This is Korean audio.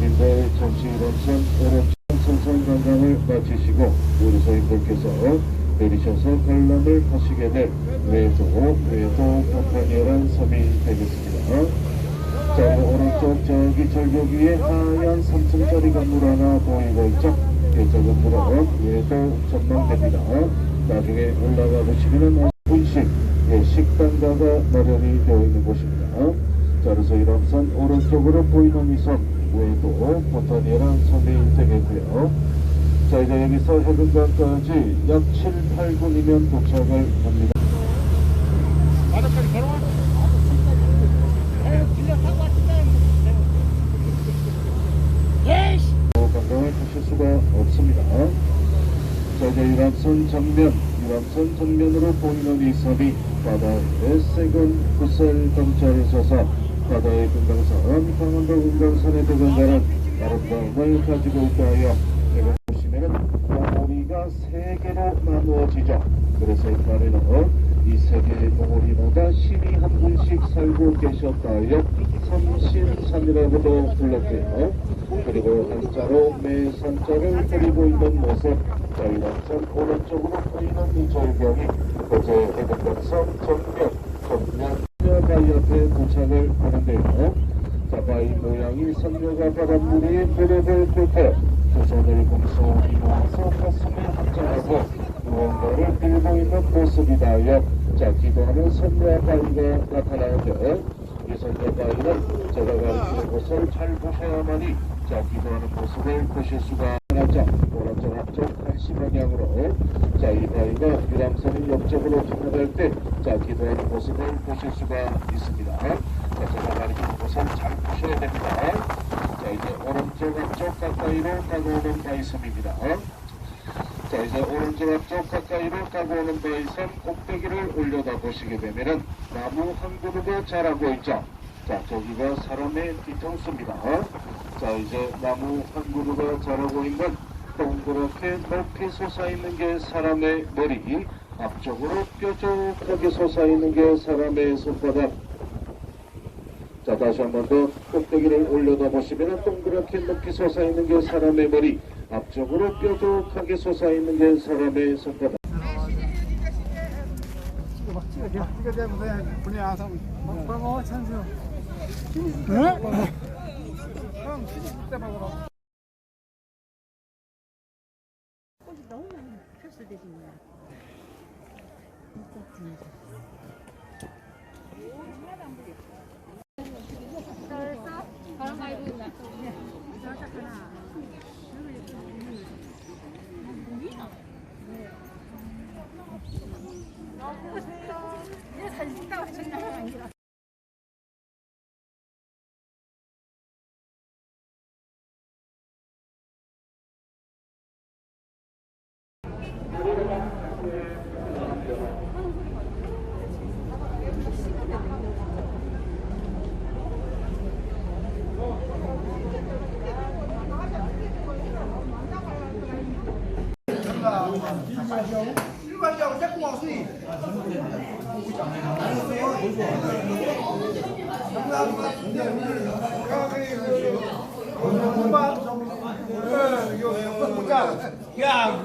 잠시 이런선 오른쪽 선선 관광을 마치시고 우르소님들께서 내리셔서 관람을 하시게 될 외도 외도 컴파니라는 섬이 되겠습니다. 자, 오른쪽 저기 절벽 위에 하얀 3층짜리 건물 하나 보이고 있죠? 그 건물은 외도 전망대입니다. 나중에 올라가 보시면은 분식, 예, 식당가가 마련이 되어 있는 곳입니다. 자, 그래서 이람선 오른쪽으로 보이는 이 섬, 외도 보타니라는 섬이 되겠고요. 자, 이제 여기서 해변강까지 약 7, 8분이면 도착을 합니다. 관광을 하실 수가 없습니다. 자, 이제 유람선 정면, 유람선 정면으로 보이는 이 섬이 바다에 세건 구설 경찰에 서서 바다의 금강산, 강원도 금강산에 대건가는 아름다움을 가지고 있다 하여 여기 보시면은 봉우리가 세 개로 나누어지죠. 그래서 옛날에는 이세 개의 봉우리마다 신이 한 분씩 살고 계셨다 하여 삼신산이라고도 불렀고요. 그리고 한자로 매산자를 그리고 있는 모습 자유랑선 오른쪽으로 보이는 이 절경이 어제 해변강섬 정면 정면 앞에 도착을 하는데요. 자, 바위 모양이 선녀가 바닷물에 무릎을 꿇고 두 손을 공손히 모아서 가슴을 합장하고 무언가를 들고 있는 모습이다요. 자, 기도하는 선녀 바위가 나타나는데 이 선녀 바위는 제가 가르치는 것을 잘 보셔야만이 자, 기도하는 모습을 보실 수가 있죠. 방향으로 자, 이 바위가 유람선이 옆쪽으로 지나갈 때 자, 기도하는 모습을 보실 수가 있습니다. 자, 제가 가르치는 것을 잘 보셔야 됩니다. 자, 이제 오른쪽 앞쪽 가까이로 다가오는 바위섬입니다. 자, 이제 오른쪽 앞쪽 가까이로 다가오는 바위섬 꼭대기를 올려다 보시게 되면은 나무 한 그루가 자라고 있죠. 자, 저기가 사람의 뒤통수입니다. 자, 이제 나무 한 그루가 자라고 있는 동그랗게 높이 솟아있는 게 사람의 머리, 앞쪽으로 뾰족하게 솟아있는 게 사람의 손바닥. 자, 다시 한 번 더 꼭대기를 올려다 보시면 동그랗게 높이 솟아있는 게 사람의 머리, 앞쪽으로 뾰족하게 솟아있는 게 사람의 손바닥. 네? 때 진짜. 진짜 부는다. 내가 사진 찍다가 장난 아니라. 일반적으로 자꾸 왔으니. 야,